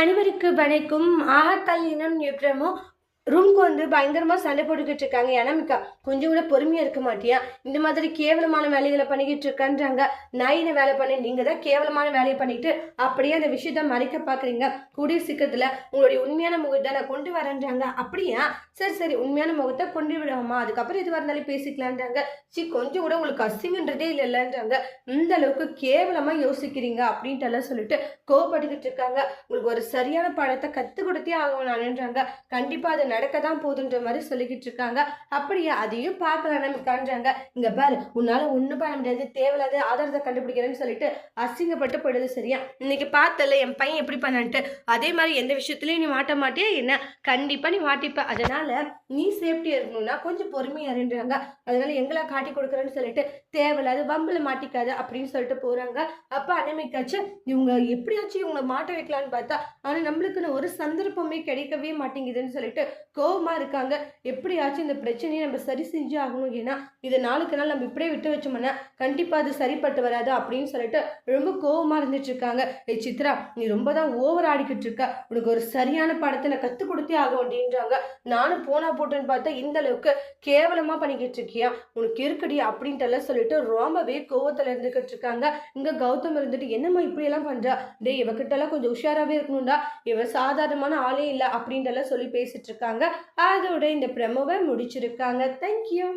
அனைவருக்கு வணக்கம். ஆஹா கல்யாணம் எப்பறமோ ரூம்க்கு வந்து பயங்கரமா சண்டை போட்டுக்கிட்டு இருக்காங்க. ஏன்னா கொஞ்சம் கூட பொறுமையா இருக்க மாட்டியா? இந்த மாதிரி கேவலமான வேலைகளை பண்ணிக்கிட்டு இருக்கான்றாங்க. நான் வேலை பண்ணி நீங்க தான் கேவலமான வேலையை பண்ணிட்டு அப்படியே அந்த விஷயத்த மறைக்க பாக்குறீங்க. கூடிய சீக்கிரத்துல உங்களுடைய உண்மையான முகத்தை நான் கொண்டு வரேன்றாங்க. அப்படியா? சரி சரி உண்மையான முகத்தை கொண்டு விடாமா அதுக்கப்புறம் எதுவாக வரனாலும் பேசிக்கலான்றாங்க. சி கொஞ்சம் கூட உங்களுக்கு அசிங்கன்றதே இல்லைல்லன்றாங்க. இந்த அளவுக்கு கேவலமா யோசிக்கிறீங்க அப்படின்ட்டு எல்லாம் சொல்லிட்டு கோவப்பட்டுக்கிட்டு இருக்காங்க. உங்களுக்கு ஒரு சரியான பழத்தை கத்து கொடுத்தே ஆகணும் நானுன்றாங்க. கண்டிப்பா அதை நடக்க தான் போகுதுன்ற மாதிரி சொல்லிக்கிட்டு இருக்காங்க. அப்படியே அதையும் பார்க்கலாம் நமக்கான்றாங்க இங்க பாரு உன்னால ஒண்ணும் பண்ண முடியாது தேவையில்லாத ஆதாரத்தை கண்டுபிடிக்கிறேன்னு சொல்லிட்டு அசிங்கப்பட்டு போயிடுது சரியா? இன்னைக்கு பார்த்தல என் பையன் எப்படி பண்ணான்ட்டு? அதே மாதிரி எந்த விஷயத்துலயும் நீ மாட்ட மாட்டியா என்ன? கண்டிப்பா நீ மாட்டிப்ப. அதனால நீ சேஃப்டியா இருக்கணும்னா கொஞ்சம் பொறுமையா இருன்றாங்க அதனால எங்களை காட்டி கொடுக்குறேன்னு சொல்லிட்டு தேவையில்லாத வம்பில் மாட்டிக்காது அப்படின்னு சொல்லிட்டு போறாங்க. அப்ப அனமிக்காச்சும் இவங்க எப்படியாச்சும் இவங்களை மாட்ட வைக்கலான்னு பார்த்தா ஆனா நம்மளுக்குன்னு ஒரு சந்தர்ப்பமே கிடைக்கவே மாட்டேங்குதுன்னு சொல்லிட்டு கோபமாக இருக்காங்க. எப்படியாச்சும் இந்த பிரச்சனையை நம்ம சரி செஞ்சு ஆகணும். ஏன்னா இதை நாளுக்கு நாள் நம்ம இப்படியே விட்டு வச்சோம்னா கண்டிப்பாக அது சரிப்பட்டு வராது அப்படின்னு சொல்லிட்டு ரொம்ப கோபமாக இருந்துட்டு இருக்காங்க. ஏ சித்ரா நீ ரொம்ப தான் ஓவர் ஆடிக்கிட்டு இருக்க. உனக்கு ஒரு சரியான படத்தை நான் கற்றுக் கொடுத்தே ஆகும் அப்படின்றாங்க. நானும் போனா போட்டுன்னு பார்த்தா இந்த அளவுக்கு கேவலமாக பண்ணிக்கிட்டு இருக்கியா? உனக்கு இருக்கடி அப்படின்ட்டு எல்லாம் சொல்லிட்டு ரொம்பவே கோவத்தில் இருந்துக்கிட்டு இருக்காங்க. இங்கே கௌதம் இருந்துட்டு என்னம்மா இப்படியெல்லாம் பண்ணுறா டே டேய் கொஞ்சம் உஷாராகவே இருக்கணும்டா. இவ சாதாரணமான ஆளே இல்லை அப்படின்ட்டு எல்லாம் சொல்லி பேசிட்டு இருக்காங்க. அதோட இந்த ப்ரெமோவை முடிச்சிருக்காங்க. தேங்க்யூ